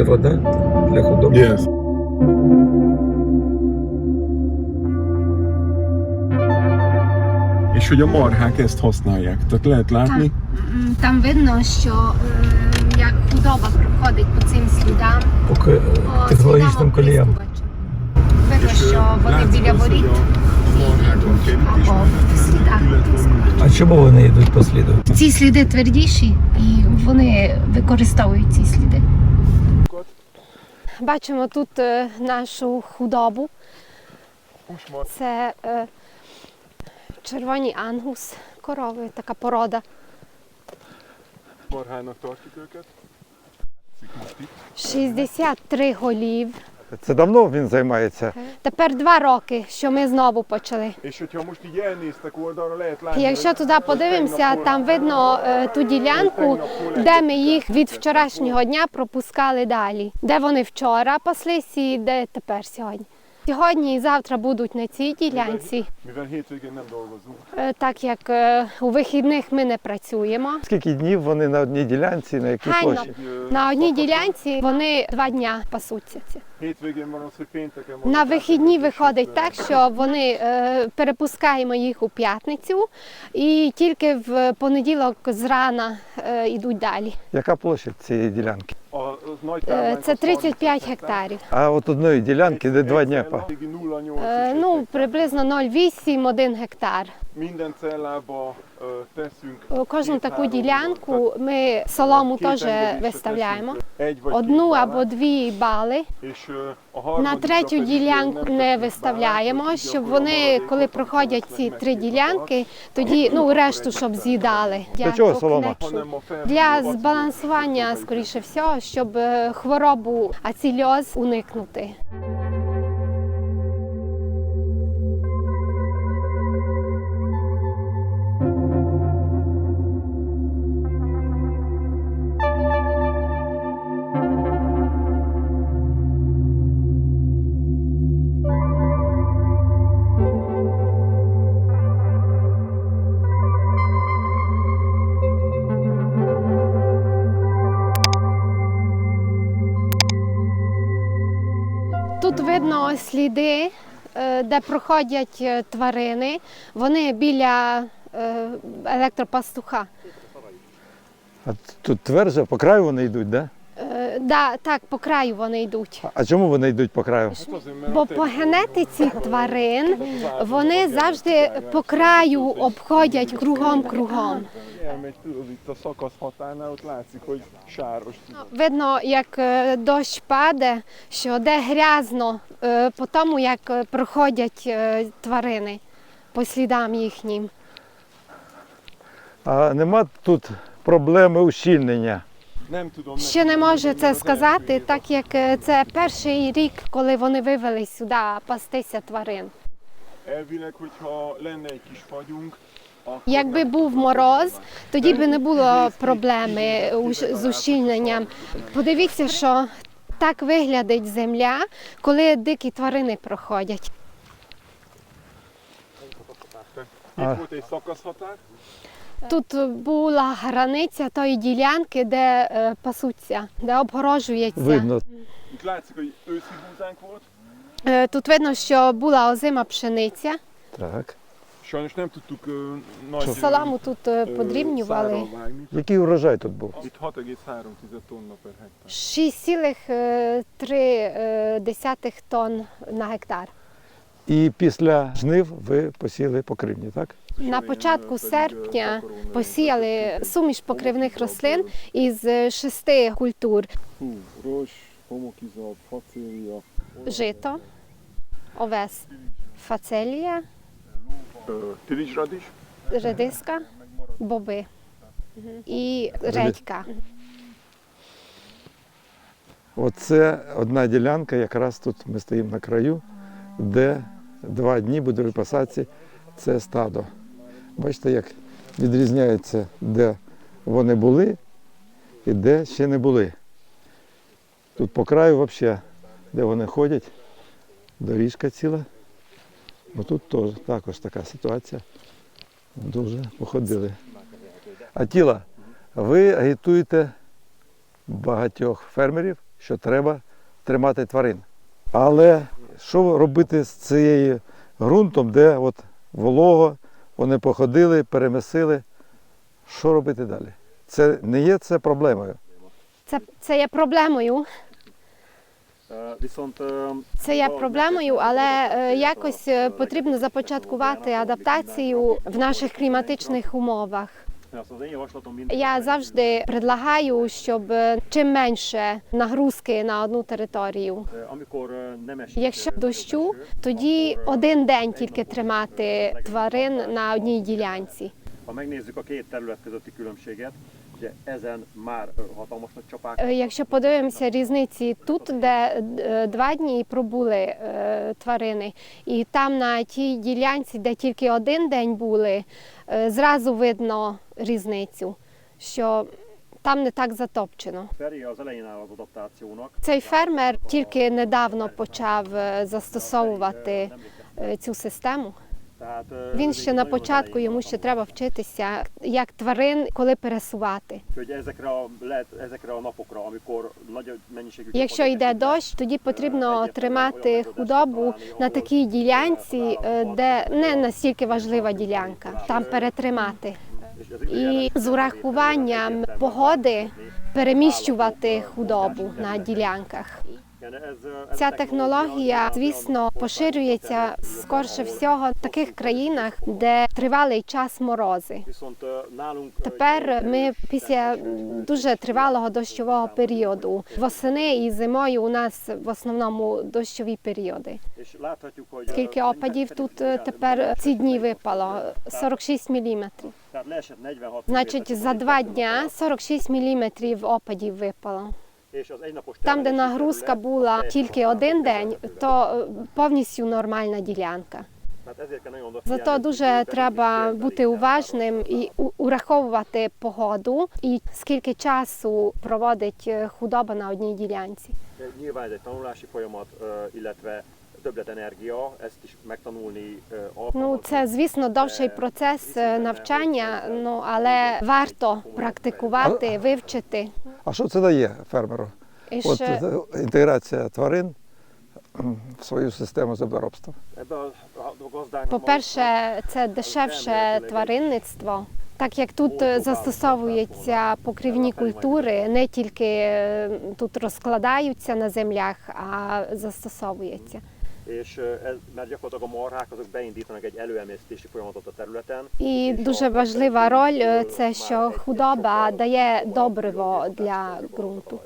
Це вода для худоби. Yes. És hogy a marhák ezt használják. Tehát lehet látni, Там видно, що е, як худоба проходить по цим слідам, По по технологічним коліям. Видно, що вони біля воріт. А чому вони йдуть по сліду? Ці сліди твердіші і вони використовують ці сліди. Бачимо тут е, нашу худобу. Це е, червоні ангус, корови, така порода. Моргайно tartjuk őket. Látszik 63 голів. Це давно він займається. Тепер два роки, що ми знову почали. Якщо туди подивимося, там видно е, ту ділянку, де ми їх від вчорашнього дня пропускали далі. Де вони вчора паслися і де тепер сьогодні. Сьогодні і завтра будуть на цій ділянці, е, так як е, у вихідних ми не працюємо. Скільки днів вони на одній ділянці, на якій площі? На одній ділянці вони два дня пасуться. На вихідні виходить так, що вони е, перепускаємо їх у п'ятницю і тільки в понеділок зрана е, йдуть далі. Яка площа цієї ділянки? Е, Це 35 гектарів. А от одної ділянки, де два дні? дня. cella, па- régi 0,8 Е, Ну, приблизно 0,8-1 гектар. Кожну таку ділянку ми солому теж виставляємо. Одну або дві бали. На третю ділянку не виставляємо, щоб вони, коли проходять ці три ділянки, тоді ну решту, щоб з'їдали. Для чого солома? Для збалансування, скоріше всього, щоб е, хворобу ацильоз уникнути. Тут видно сліди, е, де проходять е, тварини. Вони біля е, електропастуха. А тут тверже, по краю вони йдуть, да? Да, так, по краю вони йдуть. А чому вони йдуть по краю? Бо по генетиці тварин вони завжди по краю обходять hogy sáros. Видно, як е, дощ паде, що де грязно е, по тому, як е, проходять тварини по слідам їхнім. А нема тут проблеми ущільнення. Ще не можу це сказати, так як е, це перший рік, коли вони вивели сюди пастися тварин. Якби був мороз, тоді би не було проблеми з ущільненням. Подивіться, що так виглядить земля, коли дикі тварини проходять. Тут була границя тої ділянки, де е, пасуться, де обгорожується. Видно. Е, Тут видно, що була озима пшениця. Так. Солому тут е, подрібнювали. Який урожай тут був? 6,3 tonna per hektár. 6,3 тонн на гектар. І після жнив ви посіли покривні, так? На початку серпня посіяли суміш покривних рослин із шести культур: жито, овес, фацелія, редиска, боби і редька. Оце одна ділянка, якраз тут ми стоїмо на краю, де два дні буде випасатися це стадо. Бачите, як відрізняється, де вони були і де ще не були. Тут по краю взагалі, де вони ходять, доріжка ціла. Ну тут теж також така ситуація. Дуже походили. А тіла, ви агітуєте багатьох фермерів що треба тримати тварин. Але що робити з цією ґрунтом, де от волого, вони походили, перемісили. Що робити далі? Це не є це проблемою. Це, це є проблемою. Е, е, Це є проблемою, але е, якось потрібно започаткувати адаптацію в наших кліматичних умовах. Я завжди предлагаю, щоб е, чим менше нагрузки на одну територію. Е, е, Якщо е, дощу, тоді один день тільки тримати тварин на одній ділянці. ha megnézzük a két terület közötti különbséget, Якщо подивимося різниці тут, де е, два дні пробули е, тварини, і там на тій ділянці, де тільки один день були, е, зразу видно різницю, що там не так затопчено. Цей фермер тільки недавно почав застосовувати цю систему. Він ще на початку, йому ще треба вчитися, як тварин коли пересувати. Якщо йде дощ, тоді потрібно тримати худобу на такій ділянці, е, де не настільки важлива ділянка, там перетримати. І з урахуванням погоди переміщувати худобу на ділянках. Ця технологія, звісно, поширюється скорше всього в таких країнах, де тривалий час морози. Тепер ми після дуже тривалого дощового періоду восени і зимою у нас в основному дощові періоди. Скільки опадів тут е, тепер ці дні випало? 46 міліметрів. Tehát leesett 46 Значить, за два дня 46 міліметрів опадів випало. Там, де нагрузка була тільки один день, то е, повністю нормальна ділянка. Зато дуже треба бути уважним і ураховувати погоду і скільки часу проводить е, худоба на одній ділянці. De Nyilván ez egy tanulási folyamat, ö, illetve többlet energia, ezt is megtanulni, Ну, це звісно довший процес е, навчання, ну але варто практикувати, вивчити. А що це дає фермеру? І От ще е, інтеграція тварин в свою систему землеробства. Ebbe a, a gazdáknak По-перше, це дешевше тваринництво. Так як тут е, застосовуються покривні культури, не тільки е, тут розкладаються на землях, а застосовуються. És ez, mert gyakorlatilag a marhák azok beindítanak egy előemésztési folyamatot a területen. І дуже важлива роль е, це, що худоба дає добриво для ґрунту.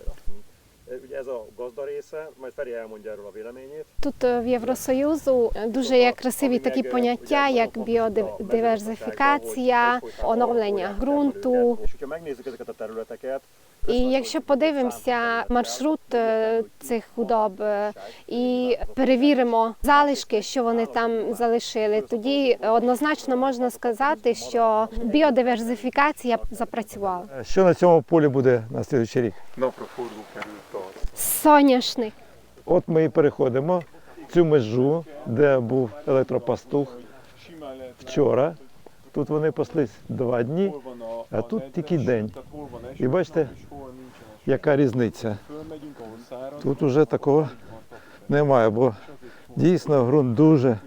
Ugye ez a gazda része, majd Feri elmondja erről a véleményét. Тут е, в Євросоюзу е, дуже є красиві такі поняття, як біодиверсифікація, оновлення ґрунту. És hogyha megnézzük ezeket a területeket, І якщо подивимося маршрут е, цих худоб е, і перевіримо залишки, що вони там залишили, тоді однозначно можна сказати, що біодиверсифікація запрацювала. Е, Що на цьому полі буде на слідуючий рік? Соняшник. От ми і переходимо цю межу, де був електропастух вчора. Тут вони паслись два дні. А тут тільки день. І бачите, яка різниця. Тут уже такого немає, бо дійсно ґрунт дуже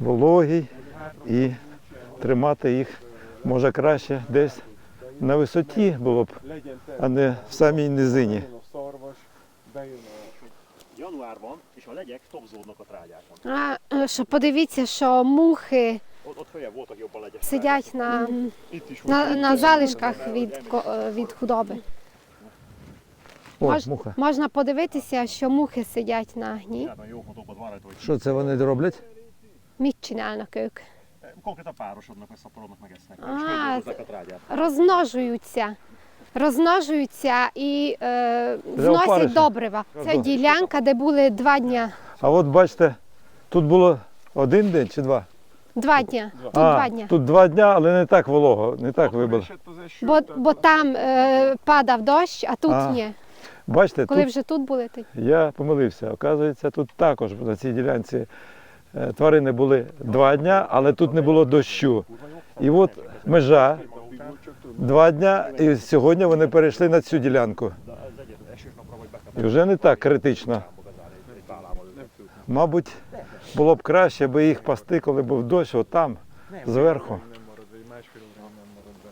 вологий і тримати їх може краще десь на висоті було б, а не в самій trágyákon. А е, що подивіться, що мухи Сидять на, на, на залишках від, від худоби. О, Мож- муха. можна подивитися, що мухи sидять на гні. Що це вони роблять? A trágyát. Розмножуються. Розмножуються і е, вносять добрива. Це ділянка, де були два дня. А от бачите, тут було один день чи два? Два дня. Тут а, два дня. тут два дня, але не так волого, не так вибило. Бо, бо там е, падав дощ, а тут А, ні. Бачите, Коли тут вже тут були, то я помилився. Оказується, тут також на цій ділянці е, тварини були два дня, але тут не було дощу. І от межа Два дня, і сьогодні вони перейшли на цю ділянку. І вже не так критично. Мабуть, було б краще, аби їх пасти, коли був дощ, отам, зверху.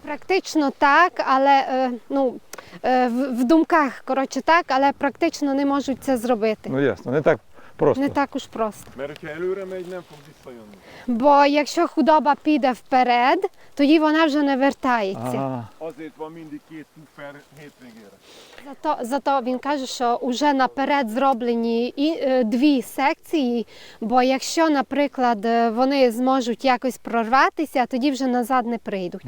Практично так, але е, ну, е, в, в думках, коротше, так, але практично не можуть це зробити. Ну ясно, не так просто. Не так уж просто. Бо якщо худоба піде вперед, тоді вона вже не вертається. А, Зато, зато він каже, що вже наперед зроблені і, е, дві секції, бо якщо, наприклад, е, вони зможуть якось прорватися, тоді вже назад не прийдуть.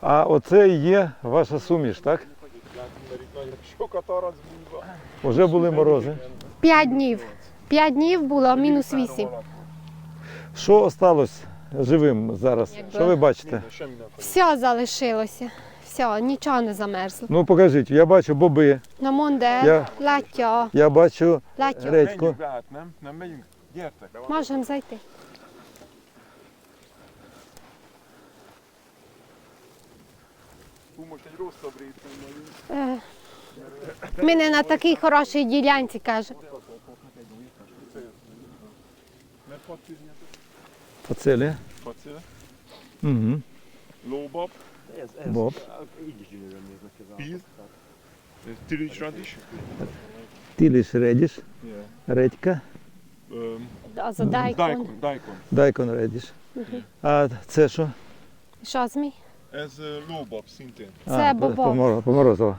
а оце і є ваша суміш, так? Уже були морози. П'ять днів. П'ять днів було мінус вісім. Що осталось живим зараз? Що ви бачите? Все залишилося. Все, нічого не замерзло. Ну покажіть, я бачу боби, Намунде, Я- латьо, я бачу латьо. редьку. Menjünk be át, nem? Nem megyünk? Gyertek! Можемо зайти. Hú, most egy rosszabb részen vagyunk. Е, Ми не на такій хорошій ділянці, каже. Mert facilnétek? Оцелі. Facil, Угу. lóbab, Bob. így is gyönyörűen néznek ki az Píz. állatok. ez tirics radis, Тіліш редіш, yeah. редька, За дайкон. daikon, daikon. дайкон редіш. А це що? Що змій? Ez ö, lóbab szintén. Це поморо- Поморозова.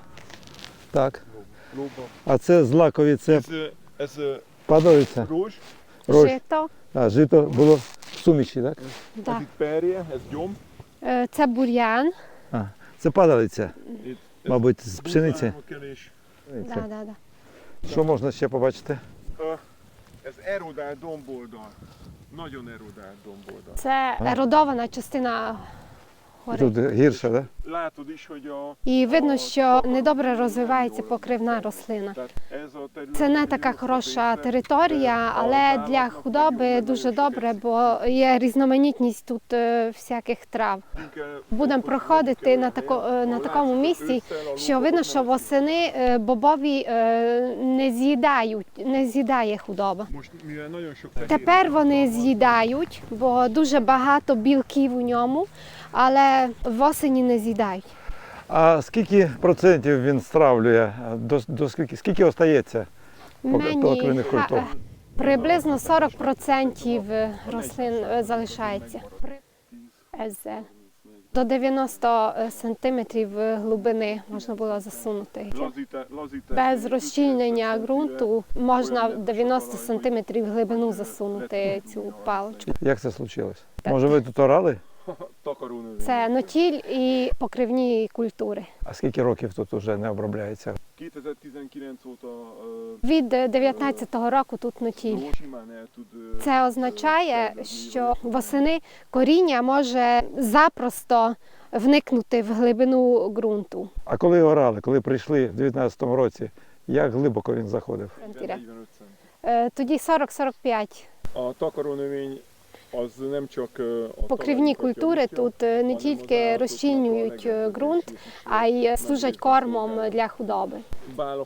Так. Lóbab. А це злакові, це rózs, Рожь. Жито. А, жито було в суміші, так? ez Да. itt Е, Це бур'ян. А, це падалиця, мабуть, з пшениці. Да, да, да. Що можна ще побачити? Domboldal. Це еродована частина гори. Тут гірше, так? І видно, що недобре розвивається покривна рослина. Це не така хороша територія, але для худоби дуже добре, бо є різноманітність тут е, всяких трав. Будемо проходити на тако- е, на такому місці, що видно, що восени е, бобові не з'їдають, не з'їдає худоба. Тепер вони з'їдають, бо дуже багато білків у ньому, але восені не з'їдають. А скільки процентів він стравлює? До, до скільки, скільки остається? Покривних культур. приблизно 40% рослин е, залишається. До 90 сантиметрів глибини можна було засунути. Без розчільнення ґрунту можна 90 сантиметрів глибину засунути цю паличку. Як це случилось? Може ви тут орали? Це нотіль і покривні культури. А скільки років тут вже не обробляється? 2019 óta ö, Від 19-го року тут нотіль. Це означає, що восени коріння може запросто вникнути в глибину ґрунту. А коли орали, коли прийшли в 19-му році, як глибоко він заходив? 45 cm. Е, Тоді 40-45. A takarónövény az a Покривні культури тут е, не тільки розчинюють е, ґрунт, а й служать кормом для худоби.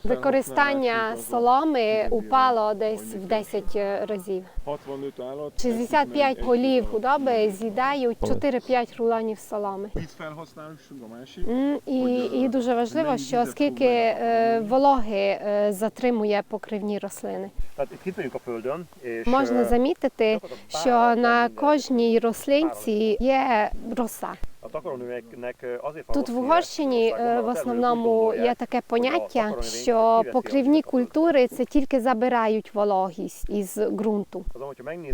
Використання соломи упало десь в 10 разів. 65 állat. 65 egy- голів худоби з'їдають 4-5 рулонів соломи. І, і дуже важливо, що скільки е, вологи е, затримує покривні рослини. Можна замітити, що на кожній рослинці є роса. Тут в Угорщині е, в основному є таке поняття, що покривні культури це тільки забирають вологість із ґрунту.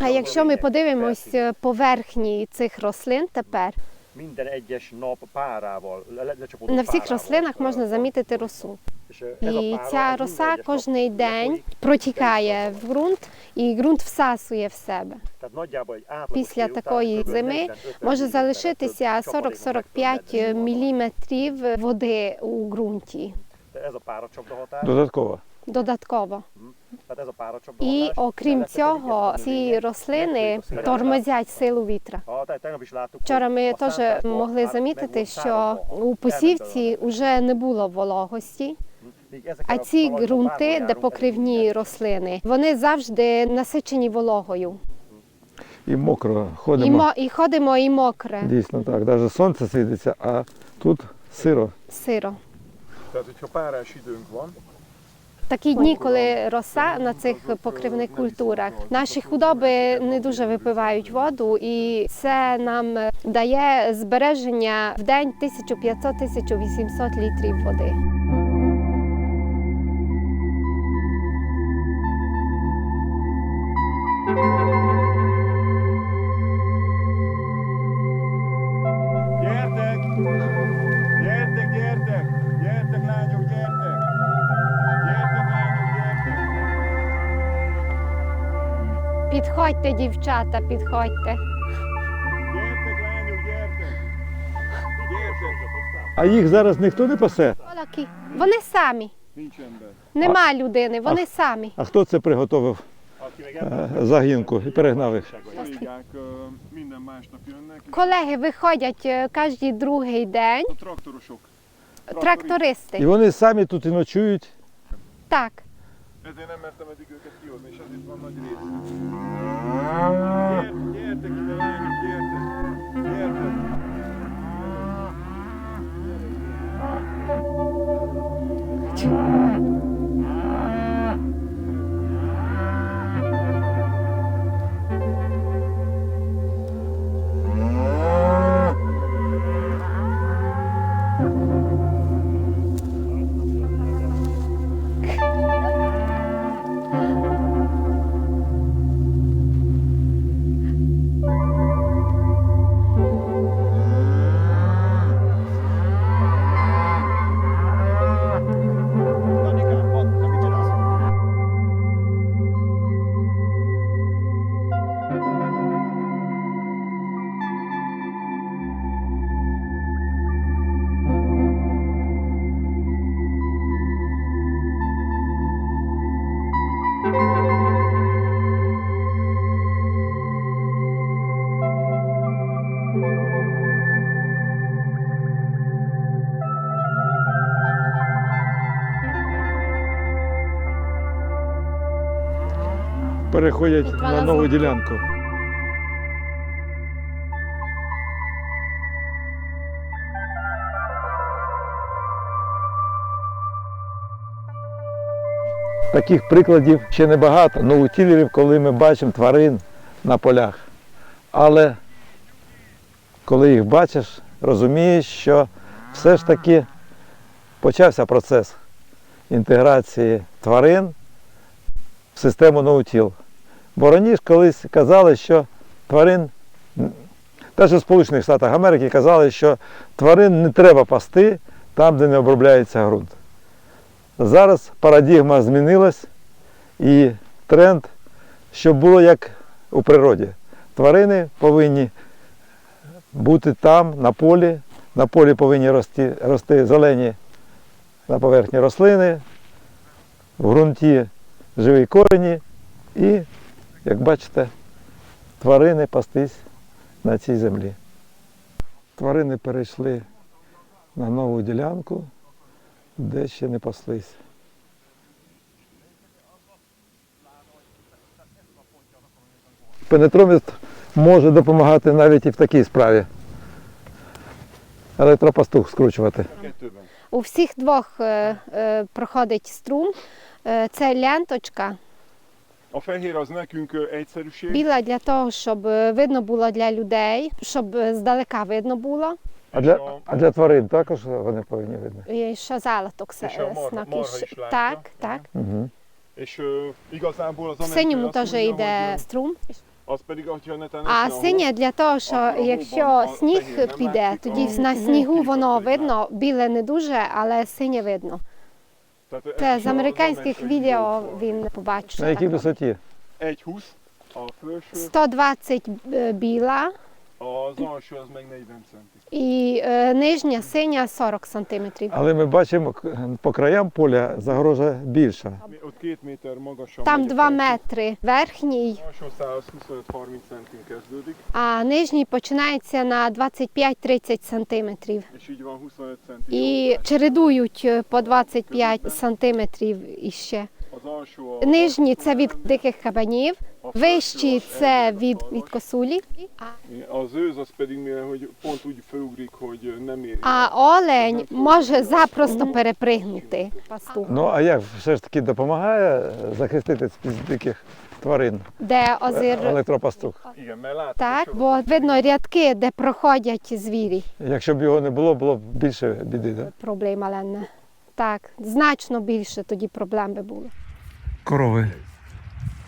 А якщо ми подивимось е, поверхні цих рослин тепер, minden egyes nap párával, le, le, на всіх рослинах можна замітити росу. І ця роса кожний день протікає в ґрунт, і ґрунт всасує в себе. Після такої зими може залишитися csapadékban meg tud 40-45 міліметрів води у ґрунті. Додатково. додатково. І окрім цього, ці рослини тормозять силу вітра. Вчора ми теж могли замітити, що у посівці вже не було вологості, а ці ґрунти, де покривні рослини, вони завжди насичені вологою. І мокро І, ходимо. мо, і ходимо і мокре, Дійсно так. Навіть сонце світиться, а тут сиро. сиро. Tehát, hogyha párás időnk van, Такі дні, коли роса на цих покривних культурах, наші худоби не дуже випивають воду, і це нам дає збереження в день 1500-1800 літрів води. Підходьте, дівчата, підходьте. А їх зараз ніхто не пасе. Олаки, Вони самі. Нема людини, вони самі. А хто це приготовив е, загінку і перегнав їх? Колеги виходять е, кожен другий день. a traktorosok. І вони самі тут і ночують. Так. Ezért nem mertem eddig őket kihozni, és ez itt van nagy rész. Gyertek, gyertek ide, lányok, gyertek! Gyertek! Danikám, Переходять на нову ділянку. Таких прикладів ще небагато, ну у тілерів, коли ми бачимо тварин на полях. Але коли їх бачиш, розумієш, що все ж таки почався процес інтеграції тварин в систему наутіл. Бо раніше колись казали, що тварин, навіть в Сполучених Штатах Америки казали, що тварин не треба пасти там, де не обробляється ґрунт. Зараз парадігма змінилась і тренд, щоб було як у природі. Тварини повинні бути там, на полі. На полі повинні рости, рости зелені на поверхні рослини, в ґрунті живі корені і, як бачите, тварини пастись на цій землі. Тварини перейшли на нову ділянку, де ще не паслись. Пенетроміст може допомагати навіть і в такій справі. Електропастух скручувати. У всіх двох е, е, проходить струм. Е, це ленточка A fehér az nekünk egyszerűség, біла для того, щоб видно було для людей, щоб здалека видно було. А для, а для тварин також вони повинні видно. І що залаток І що мор- снак. морга is látja. Так, так. Угу. és ö, igazából az В синьому amerikai azt теж mondja, йде hogy, струм. ö, az pedig, hogyha netán А esne a синє для того, що якщо сніг піде, тоді на снігу воно видно, біле не дуже, але синє видно. Це з американських відео він побачив. На якій висоті? 1,20 a felső, 120 е, біла, a az alsó az meg 40 і е, нижня синя 40 сантиметрів. Але ми бачимо, к- по краям поля загорожа більша. Там megy 2 метри верхній, Alsó száz 25-30 centin kezdődik, а нижній починається на 25-30 сантиметрів. és így van 25 centi. І чередують е, по 25 сантиметрів іще. Нижні це від диких кабанів, вищі це від, від косулі, а, олень може запросто перепригнути пастух. Ну а як все ж таки допомагає захиститись від диких тварин Де озир látszik, так, бо видно рядки, де проходять звірі. Якщо б його не було, було б більше біди. Да? Проблема ленне. Так, значно більше тоді проблем би було. Корови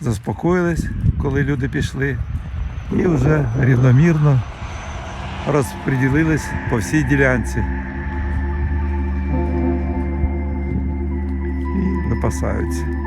заспокоїлись, коли люди пішли, і вже рівномірно розподілились по всій ділянці. І випасаються.